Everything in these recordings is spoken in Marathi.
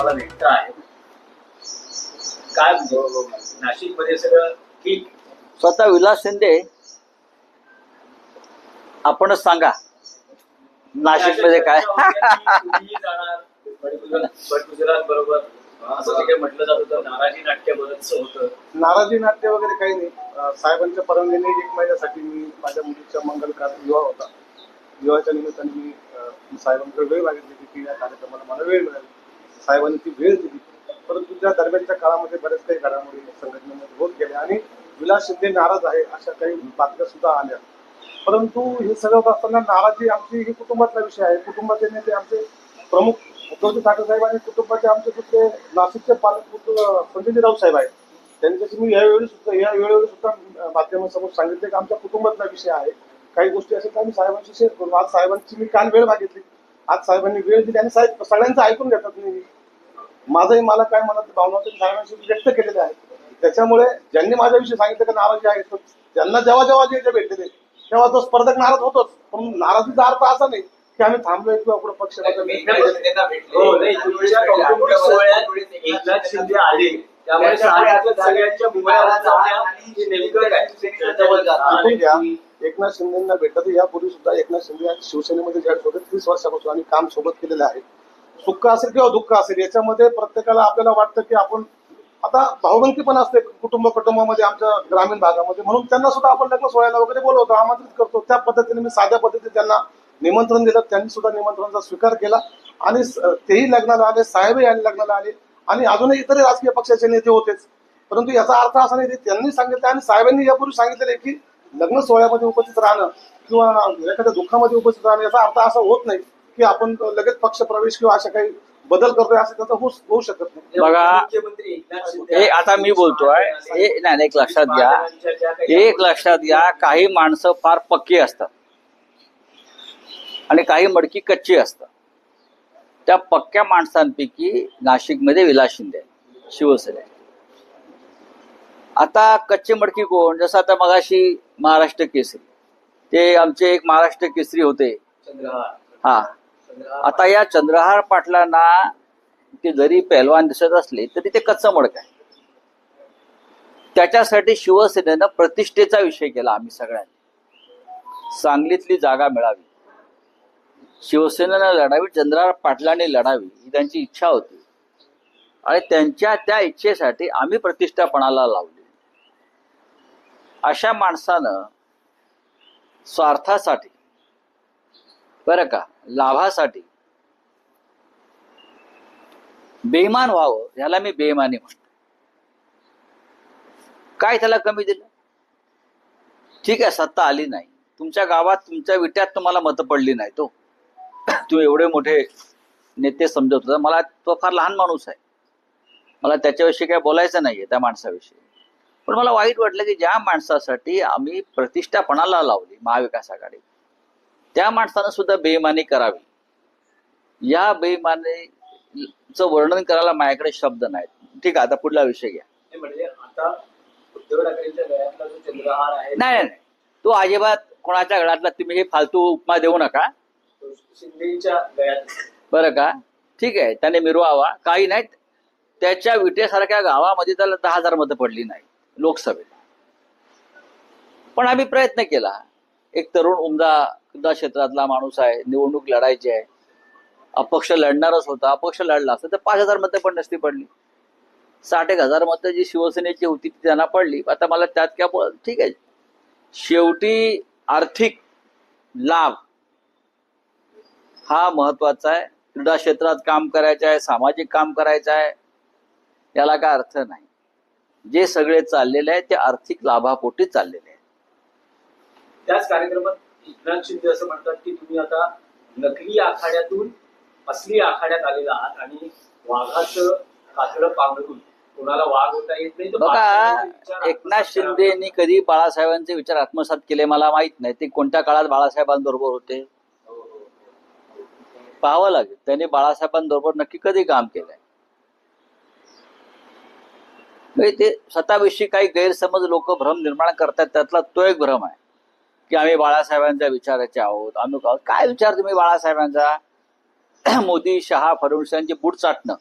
तुम्हाला भेटत आहे? काय नाशिकमध्ये सगळं ठीक? स्वतः विलास शिंदे आपणच सांगा नाशिकमध्ये काय? गुजरात बरोबर. असं जे काही म्हटलं जात होतं नाराजी नाट्य बरंच होतं. नाराजी नाट्य वगैरे काही नाही. साहेबांच्या परवानगीने एक महिन्यासाठी मी माझ्या मुलीच्या मंगल कार्य विवाह होता. विवाहाच्या निमित्ताने मी साहेबांकडे वेळ मागितली की की या कार्यक्रमाला मला वेळ मिळाली. साहेबांनी ती वेळ दिली. परंतु त्या दरम्यानच्या काळामध्ये बऱ्याच काही घडामोडी संघटनेमध्ये होत गेल्या आणि विलास शिंदे नाराज आहे अशा काही बातम्या सुद्धा आल्या. परंतु हे सगळं होत असताना नाराजी आमची ही कुटुंबातला विषय आहे. कुटुंबाचे नेते आमचे प्रमुख उद्धवजी ठाकरे साहेब आणि कुटुंबाचे आमचे दुसरे नाशिकचे पालकपुत्र संजय राऊत साहेब आहेत. त्यांच्याशी मी यावेळी सुद्धा या वेळेवर सुद्धा माध्यमासमोर सांगितले की आमच्या कुटुंबातला विषय आहे. काही गोष्टी असेल तर आम्ही साहेबांशी शेअर करू. आज साहेबांची मी काल वेळ मागितली. आज साहेबांनी वेळ दिली आणि साहेब सगळ्यांचं ऐकून घेतात मी. माझंही मला काय म्हणत भावना होत्या, साहेबांशी व्यक्त केलेल्या आहेत त्याच्यामुळे ज्यांनी माझ्याविषयी सांगितलं की नाराजी आहे तर ज्यांना जेव्हा जेव्हा जे जे भेटले तेव्हा तो स्पर्धक नाराज होतोच. पण नाराजीचा अर्थ असा नाही की आम्ही थांबलोय किंवा पुढे पक्ष हो नाही तुमच्या कौटुंबिक सोहळ्यात एकनाथ शिंदे आले. त्यामुळे एकनाथ शिंदेना भेटत यापूर्वी सुद्धा एकनाथ शिंदे शिवसेनेमध्ये ज्या सोबत तीस वर्षापासून आम्ही काम सोबत केलेलं आहे. सुख असेल किंवा दुःख असेल याच्यामध्ये प्रत्येकाला आपल्याला वाटतं की आपण आता भावबंदी पण असते कुटुंब कुटुंबामध्ये आमच्या ग्रामीण भागामध्ये. म्हणून त्यांना सुद्धा आपण लग्न सोहळ्याला वगैरे बोलवतो आमंत्रित करतो. त्या पद्धतीने मी साध्या पद्धतीने त्यांना निमंत्रण दिलं. त्यांनी सुद्धा निमंत्रणाचा स्वीकार केला. आणि तेही लग्नाला आले साहेबही आणि लग्नाला आले. आणि अजूनही इतरही राजकीय पक्षाचे नेते होतेच. परंतु याचा अर्थ असा नाही त्यांनी सांगितलं आणि साहेबांनी यापूर्वी सांगितलेलं आहे की लग्न सोहळ्यामध्ये उपस्थित राहणं किंवा एखाद्या दुःखामध्ये उपस्थित राहणं याचा अर्थ असा होत नाही की आपण लगेच पक्ष प्रवेश किंवा अशा काही बदल करतोय असं त्याचा होऊ होऊ शकत नाही. बघा, हे आता मी बोलतोय हे. नाही नाही, एक लक्षात घ्या. एक लक्षात घ्या काही माणसं फार पक्की असतात. आणि काही मडकी कच्ची असतात. त्या पक्क्या माणसांपैकी नाशिकमध्ये विलास शिंदे शिवसेना आता कच्चे मडकी कोण? जसं आता मगाशी महाराष्ट्र केसरी. ते आमचे एक महाराष्ट्र केसरी होते. हा. आता या चंद्रहार पाटलांना ते जरी पहलवान दिसत असले तरी ते कच्चं मडक आहे त्याच्यासाठी शिवसेनेनं प्रतिष्ठेचा विषय केला आम्ही सगळ्यांनी. सांगलीतली जागा मिळावी. शिवसेनेनं लढावी चंद्रहार पाटलांनी लढावी ही त्यांची इच्छा होती. आणि त्यांच्या त्या इच्छेसाठी आम्ही प्रतिष्ठापणाला लावली. अशा माणसानं स्वार्थासाठी बरं का लाभासाठी बेईमान व्हावं ह्याला मी बेईमानी म्हणतो. काय त्याला कमी दिलं? ठीक आहे सत्ता आली नाही. तुमच्या गावात तुमच्या विट्यात तुम्हाला मतं पडली नाही तो हो. तुम्ही एवढे मोठे नेते समजत होता. मला तो फार लहान माणूस आहे. मला त्याच्याविषयी काय बोलायचं नाहीये त्या माणसाविषयी. पण मला वाईट वाटलं की ज्या माणसासाठी आम्ही प्रतिष्ठापणाला लावली महाविकास आघाडी त्या माणसानं सुद्धा बेईमानी करावी. या बेईमानीचं वर्णन करायला माझ्याकडे शब्द नाहीत. ठीक आहे आता पुढला विषय घ्या. हे म्हणजे नाही नाही नाही. तो अजिबात कोणाच्या गळातला तुम्ही हे फालतू उपमा देऊ नका. तो शिंदेच्या गळ्यात बरं का? ठीक आहे त्याने मिरवावा. काही नाही त्याच्या विटेसारख्या गावामध्ये त्याला दहा हजार मतं पडली नाही. लोकसभेत पण आम्ही प्रयत्न केला. एक तरुण उमदा उमदा क्षेत्रातला माणूस आहे निवडणूक लढायची आहे. अपक्ष लढणारच होता. अपक्ष लढला असता तर पाच हजार मतं पण नसती पडली. साठ एक हजार मतं जी शिवसेनेची होती ती त्यांना पडली. आता मला त्यात काय बोल ठीक आहे. शेवटी आर्थिक लाभ हा महत्त्वाचा आहे. क्रीडा क्षेत्रात काम करायचं आहे सामाजिक काम करायचं आहे याला काय अर्थ नाही. जे सगळे चाललेले आहे ते आर्थिक लाभापोटी चाललेले आहे त्याच कार्यक्रमात एकनाथ शिंदे असं म्हणतात की तुम्ही आता नकली आखाड्यातून असली आखाड्यात आलेला आहात आणि वाघाचं कातडं पांघरून कोणाला वाघ होता येत नाही बघा एकनाथ. शिंदेनी कधी बाळासाहेबांचे विचार आत्मसात केले मला माहीत नाही. ते कोणत्या काळात बाळासाहेबांबरोबर होते? हो, हो, हो. पाहावं लागेल. त्यांनी बाळासाहेबांबरोबर नक्की कधी काम केलंय म्हणजे ते स्वतःविषयी काही गैरसमज लोक भ्रम निर्माण करतात त्यातला तो एक भ्रम आहे. की आम्ही बाळासाहेबांच्या विचाराचे आहोत आम्ही आहोत? काय विचार तुम्ही बाळासाहेबांचा? मोदी शहा फडणवीस यांचे बूट चाटणं.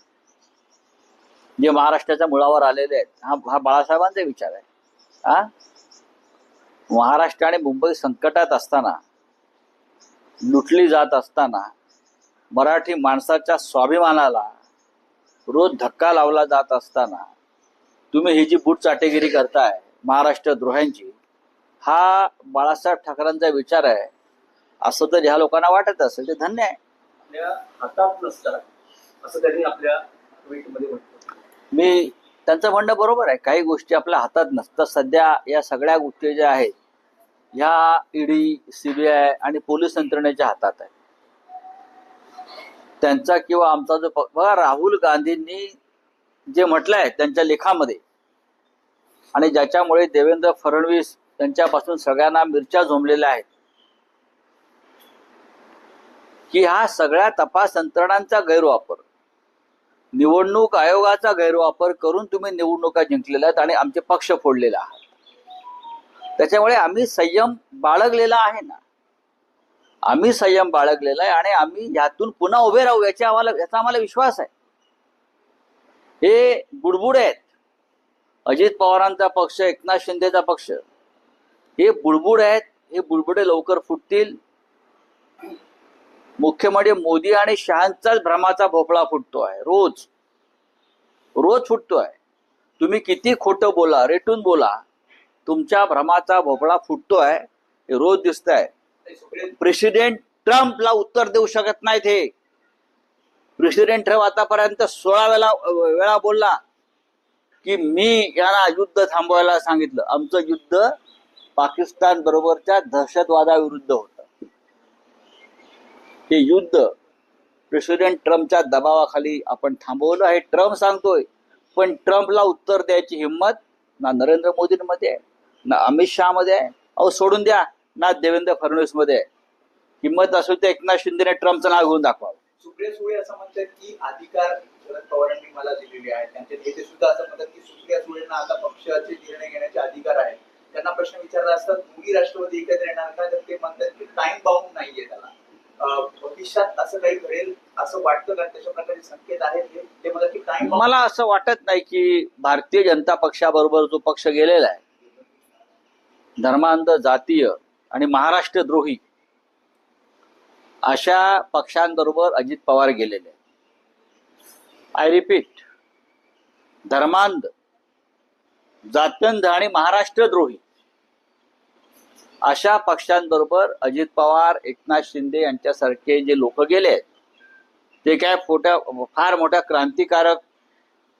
जे महाराष्ट्राच्या मुळावर आलेले आहेत हा हा बाळासाहेबांचा विचार आहे. हा? महाराष्ट्र आणि मुंबई संकटात असताना लुटली जात असताना मराठी माणसाच्या स्वाभिमानाला रोज धक्का लावला जात असताना तुम्ही ही जी बूट चाटेगिरी करताय महाराष्ट्र द्रोह्यांची हा बाळासाहेब ठाकरेंचा विचार आहे. असं तर ह्या लोकांना वाटत असेल ते धन्य आहे. हातात असं त्यांनी आपल्या मी त्यांचं म्हणणं बरोबर आहे. काही गोष्टी आपल्या हातात नसतात. सध्या या सगळ्या गोष्टी ज्या आहेत ह्या ईडी सीबीआय आणि पोलीस यंत्रणेच्या हातात आहे. त्यांचा किंवा आमचा जो बघा राहुल गांधींनी जे म्हटलंय त्यांच्या लेखामध्ये. आणि ज्याच्यामुळे देवेंद्र फडणवीस त्यांच्यापासून सगळ्यांना मिरच्या झोंबलेल्या आहेत. की हा सगळ्या तपास यंत्रणांचा गैरवापर निवडणूक आयोगाचा गैरवापर करून तुम्ही निवडणुका जिंकलेल्या आहेत आणि आमचे पक्ष फोडलेले आहात. त्याच्यामुळे आम्ही संयम बाळगलेला आहे ना. आम्ही संयम बाळगलेला आहे आणि आम्ही यातून पुन्हा उभे राहू याची आम्हाला याचा आम्हाला विश्वास आहे. हे बुडबुड आहेत. अजित पवारांचा पक्ष एकनाथ शिंदेचा पक्ष. हे बुडबुड आहेत हे बुडबुडे लवकर फुटतील. मुख्य म्हणजे मोदी आणि शहांचाच भ्रमाचा भोपळा फुटतो आहे रोज. रोज फुटतो आहे तुम्ही किती खोटं बोला रेटून बोला. तुमच्या भ्रमाचा भोपळा फुटतो आहे हे रोज दिसत आहे प्रेसिडेंट ट्रम्पला उत्तर देऊ शकत नाहीत हे. प्रेसिडेंट ट्रम्प आतापर्यंत सोळा वेळा वेळा बोलला की मी यांना युद्ध थांबवायला सांगितलं. आमचं युद्ध पाकिस्तान बरोबरच्या दहशतवादाविरुद्ध होत. हे युद्ध प्रेसिडेंट ट्रम्पच्या दबावाखाली आपण थांबवलं हे ट्रम्प सांगतोय पण ट्रम्पला उत्तर द्यायची हिंमत ना नरेंद्र मोदींमध्ये आहे ना अमित शहामध्ये आहे. अहो सोडून द्या. ना देवेंद्र फडणवीसमध्ये आहे. हिंमत असू ते एकनाथ शिंदेने ट्रम्पचं नाव घेऊन दाखवावं. सुप्रिया सुळे असं म्हणतात की अधिकार शरद पवारांनी मला दिलेले आहेत. त्यांचे नेते सुद्धा असं म्हणतात की सुप्रिया सुळेंना आता पक्षाचे निर्णय घेण्याचे अधिकार आहेत. त्यांना प्रश्न विचारला असता दोन्ही राष्ट्रवादी एकत्र येणार का? तर ते म्हणतात की टाइम बाउंड नाहीये त्याला. भविष्यात असं काही घडेल असं वाटतं का? तशा प्रकारचे संकेत आहेत ते म्हणतात की टाइम मला असं वाटत नाही की भारतीय जनता पक्षाबरोबर जो पक्ष गेलेला आहे धर्मांध जातीय आणि महाराष्ट्र द्रोही अशा पक्षांबरोबर अजित पवार गेलेले आय रिपीट धर्मांध जात्यंध आणि महाराष्ट्र द्रोही अशा पक्षांबरोबर अजित पवार एकनाथ शिंदे यांच्यासारखे जे लोक गेले आहेत ते काय मोठ्या फार मोठ्या क्रांतिकारक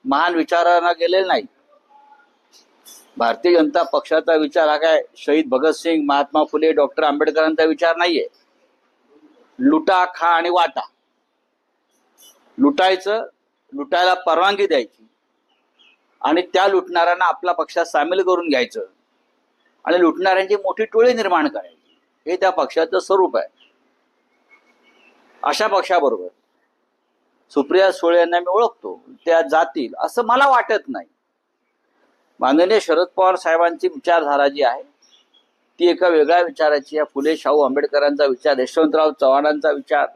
महान विचारांना गेलेले नाही भारतीय जनता पक्षाचा विचार हा काय? शहीद भगतसिंग महात्मा फुले डॉक्टर आंबेडकरांचा विचार नाहीये. लुटा खा आणि वाटा. लुटायचं लुटायला परवानगी द्यायची आणि त्या लुटणाऱ्यांना आपल्या पक्षात सामील करून घ्यायचं आणि लुटणाऱ्यांची मोठी टोळी निर्माण करायची. हे त्या पक्षाचं स्वरूप आहे. अशा पक्षाबरोबर सुप्रिया सुळे यांना मी ओळखतो. त्या जातील असं मला वाटत नाही. माननीय शरद पवार साहेबांची विचारधारा जी आहे ती एका वेगळ्या विचाराची आहे. फुले शाहू आंबेडकरांचा विचार यशवंतराव चव्हाणांचा विचार.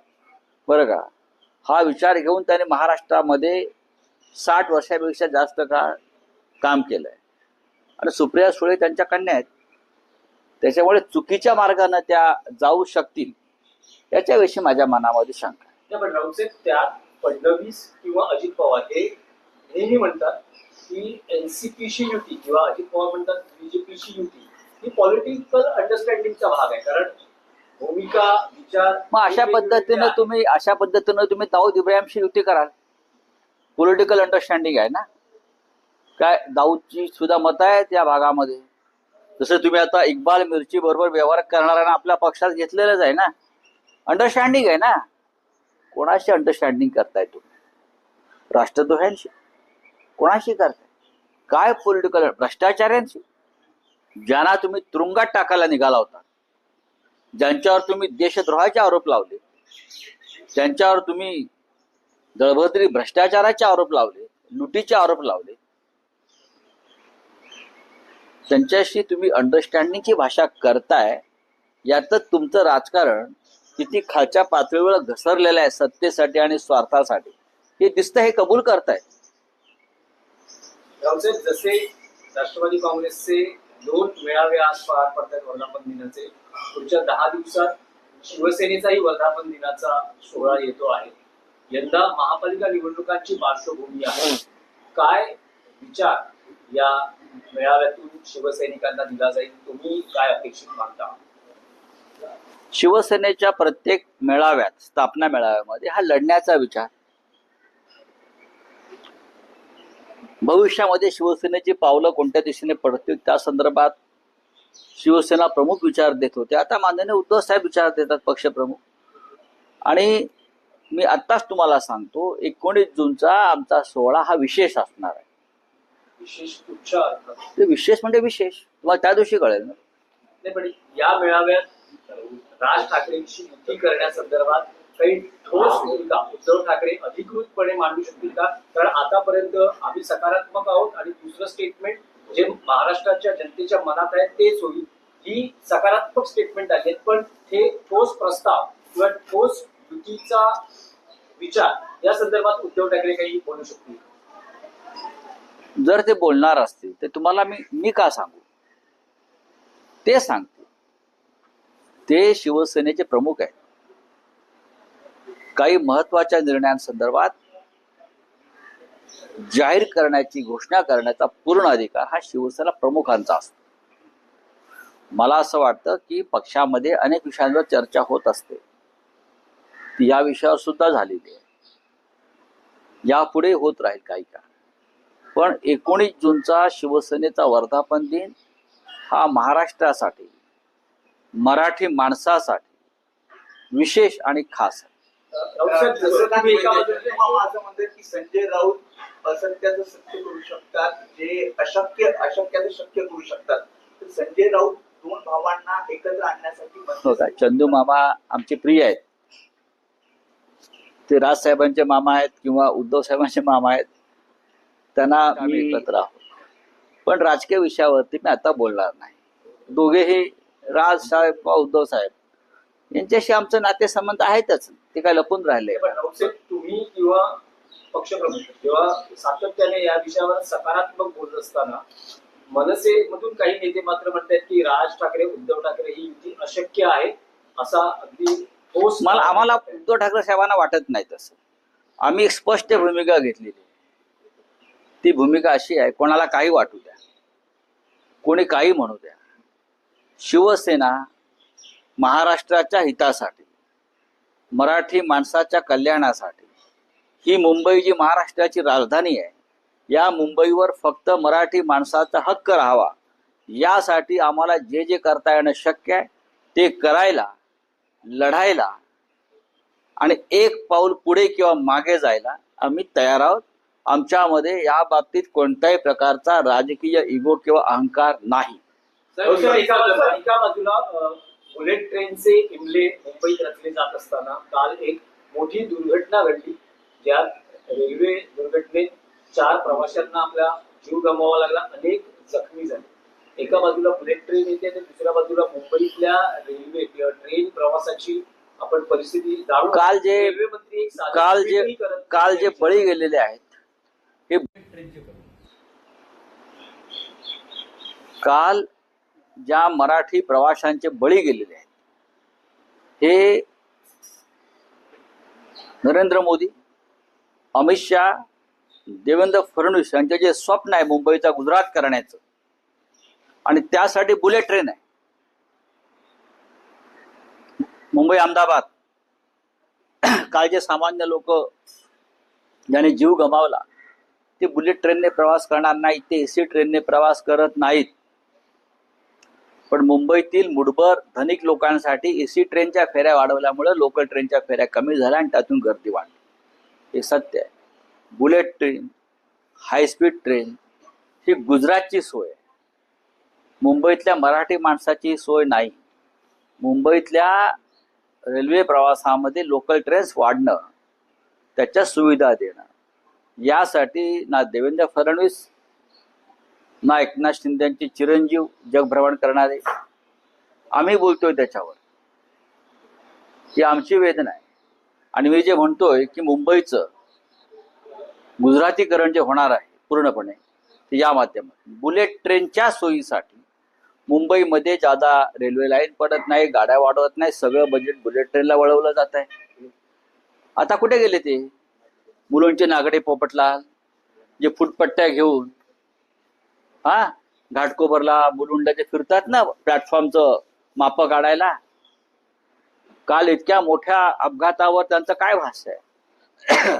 बरं का? हा विचार घेऊन त्याने महाराष्ट्रामध्ये साठ वर्षापेक्षा जास्त काळ काम केलंय. आणि सुप्रिया सुळे त्यांच्या कन्या आहेत. त्याच्यामुळे चुकीच्या मार्गाने त्या जाऊ शकतील याच्याविषयी माझ्या मनामध्ये शंका आहे. त्यात फडणवीस किंवा अजित पवार हे हेही म्हणतात की एनसीपीशी युती किंवा अजित पवार म्हणतात बीजेपीशी युती. ही पॉलिटिकल अंडरस्टँडिंगचा भाग आहे. कारण भूमिका विचार मग अशा पद्धतीनं तुम्ही अशा पद्धतीनं तुम्ही दाऊद इब्राहिमशी युती कराल. पॉलिटिकल अंडरस्टँडिंग आहे ना? काय? दाऊदची सुद्धा मत आहेत या भागामध्ये. जसं तुम्ही आता इक्बाल मिरची बरोबर व्यवहार करणाऱ्यांना आपल्या पक्षात घेतलेलंच आहे ना? अंडरस्टँडिंग आहे ना? कोणाशी अंडरस्टँडिंग करताय तुम्ही? राष्ट्रद्रोह्यांशी. कोणाशी करताय? काय पॉलिटिकल भ्रष्टाचार्यांशी ज्यांना तुम्ही तुरुंगात टाकायला निघाला होता ज्यांच्यावर तुम्ही देशद्रोहाचे आरोप लावले ज्यांच्यावर तुम्ही दळभद्री भ्रष्टाचाराचे आरोप लावले लुटीचे आरोप लावले त्यांच्याशी तुम्ही अंडरस्टँडिंगची भाषा करताय यातच तुमचं राजकारण किती खालच्या पातळीवर घसरलेलं आहे सत्तेसाठी आणि स्वार्थासाठी. हे दिसतं हे कबूल करताय जसे राष्ट्रवादी काँग्रेसचे दोन मेळावे आज पार पडतात वर्धापन दिनाचे. पुढच्या दहा दिवसात शिवसेनेचाही वर्धापन दिनाचा सोहळा येतो आहे. यंदा महापालिका निवडणुकांची पार्श्वभूमी आहे. काय विचार या मेळाव्यातून शिवसैनिकांना दिला जाईल? तुम्ही काय अपेक्षित मानता? शिवसेनेच्या प्रत्येक मेळाव्यात स्थापना मेळाव्यामध्ये हा लढण्याचा विचार भविष्यामध्ये शिवसेनेची पावलं कोणत्या दिशेने पडतील त्या संदर्भात शिवसेना प्रमुख विचार देत होते. आता माननीय उद्धव साहेब विचार देतात पक्षप्रमुख. आणि मी आत्ताच तुम्हाला सांगतो एकोणीस जूनचा आमचा सोहळा हा विशेष असणार आहे. विशेष विशेष म्हणजे विशेष. तुम्हाला त्या दिवशी कळेल ना. पण या मेळाव्यात राज ठाकरेंची युती करण्यासंदर्भात काही ठोस उद्धव ठाकरे अधिकृतपणे मांडू शकतील का? कारण आतापर्यंत आम्ही सकारात्मक आहोत आणि दुसरं स्टेटमेंट जे महाराष्ट्राच्या जनतेच्या मनात आहे तेच होईल. ही सकारात्मक स्टेटमेंट आहेत पण हे ठोस प्रस्ताव किंवा ठोस युतीचा विचार या संदर्भात उद्धव ठाकरे काही बोलू शकतील जर ते बोलणार असतील तर तुम्हाला मी मी का सांगू? ते सांगते ते शिवसेनेचे प्रमुख आहेत. काही महत्त्वाच्या निर्णयांसंदर्भात जाहीर करण्याची घोषणा करण्याचा पूर्ण अधिकार हा शिवसेना प्रमुखांचा असतो. मला असं वाटतं की पक्षामध्ये अनेक विषयांवर चर्चा होत असते. ती या विषयावर सुद्धा झालेली आहे. यापुढे होत राहील काही काळ. पण एकोणीस जूनचा शिवसेनेचा वर्धापन दिन हा महाराष्ट्रासाठी मराठी माणसासाठी विशेष आणि खास आहे. की संजय राऊत असत्याचं सत्य करू शकतात जे अशक्य अशक्याचं शक्य करू शकतात. संजय राऊत दोन भावांना एकत्र आणण्यासाठी हो चंदू मामा आमचे प्रिय आहेत. ते राजसाहेबांचे मामा आहेत किंवा उद्धव साहेबांचे मामा आहेत. त्यांना आम्ही एकत्र आहोत. पण राजकीय विषयावरती मी आता बोलणार नाही. दोघेही राज साहेब किंवा उद्धव साहेब यांच्याशी आमचं नातेसंबंध आहेतच. ते काय लपून राहिले. तुम्ही किंवा पक्षप्रमुख जेव्हा सातत्याने या विषयावर सकारात्मक बोलत असताना मनसे मधून काही नेते मात्र म्हणतात की राज ठाकरे उद्धव ठाकरे ही युती अशक्य आहे असा अगदी ठोस मला आम्हाला उद्धव ठाकरे साहेबांना वाटत नाही तसं. आम्ही एक स्पष्ट भूमिका घेतलेली. ती भूमिका अशी आहे कोणाला काही वाटू द्या. कोणी काही म्हणू द्या. शिवसेना महाराष्ट्राच्या हितासाठी मराठी माणसाच्या कल्याणासाठी. ही मुंबई जी महाराष्ट्राची राजधानी आहे या मुंबईवर फक्त मराठी माणसाचा हक्क राहावा यासाठी आम्हाला जे जे करता येणं शक्य आहे ते करायला लढायला आणि एक पाऊल पुढे किंवा मागे जायला आम्ही तयार आहोत. आमच्यामध्ये या बाबतीत कोणत्याही प्रकारचा राजकीय इगो किंवा अहंकार नाही. बुलेट ट्रेनचे इमले मुंबईत रचले जात असताना काल एक मोठी दुर्घटना घडली. ज्यात रेल्वे दुर्घटनेत चार प्रवाशांना आपला जीव गमवावा लागला. अनेक जखमी झाले. एका बाजूला बुलेट ट्रेन येते तर दुसऱ्या बाजूला मुंबईतल्या रेल्वे किंवा ट्रेन प्रवासाची आपण परिस्थिती काल जे रेल्वे मंत्री काल जे काल जे बळी गेलेले आहेत हे काल ज्या मराठी प्रवाशांचे बळी गेलेले आहेत. हे नरेंद्र मोदी अमित शहा देवेंद्र फडणवीस यांचे जे स्वप्न आहे मुंबईचा गुजरात करण्याचं आणि त्यासाठी बुलेट ट्रेन आहे. मुंबई अहमदाबाद काल जे सामान्य लोक ज्याने जीव गमावला ते बुलेट ट्रेनने प्रवास करणार नाहीत ते एसी ट्रेनने प्रवास करत नाहीत. पण मुंबईतील मुठभर धनिक लोकांसाठी एसी ट्रेनच्या फेऱ्या वाढवल्यामुळे लोकल ट्रेनच्या फेऱ्या कमी झाल्या आणि त्यातून गर्दी वाढली. हे सत्य आहे. Bullet train high speed train ही गुजरातची सोय आहे. मुंबईतल्या मराठी माणसाची सोय नाही. मुंबईतल्या रेल्वे प्रवासामध्ये लोकल ट्रेन्स वाढणं त्याच्या सुविधा देणं यासाठी ना देवेंद्र फडणवीस ना एकनाथ शिंदेची चिरंजीव जगभ्रमण करणारे. आम्ही बोलतोय त्याच्यावर. ही आमची वेदना आहे. आणि मी जे म्हणतोय की मुंबईचं गुजरातीकरण जे होणार आहे पूर्णपणे या माध्यमात बुलेट ट्रेनच्या सोयीसाठी मुंबईमध्ये जादा रेल्वे लाईन पडत नाही गाड्या वाढवत नाही सगळं बजेट बुलेट ट्रेनला वळवलं जात आहे. आता कुठे गेले ते? मुलांचे नागडे पोपटलाल जे फुटपट्ट्या घेऊन हा? घाटकोपरला मुलुंडाचे फिरतात ना प्लॅटफॉर्मचं माप काढायला काल इतक्या मोठ्या अपघातावर त्यांचं काय भाष्य आहे?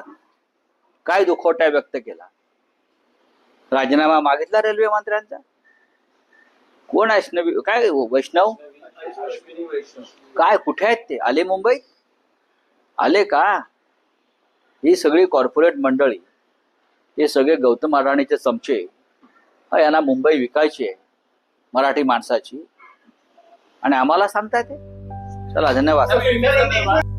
काय दुखवटा व्यक्त केला? राजीनामा मागितला रेल्वे मंत्र्यांचा? कोण वैष्णवी? काय वैष्णव वैष्णव? काय कुठे आहेत ते? आले मुंबईत? आले का? ही सगळी कॉर्पोरेट मंडळी हे सगळे गौतम अडाणीचे चमचे. यांना मुंबई विकायची आहे मराठी माणसाची. आणि आम्हाला सांगताय ते. चला धन्यवाद.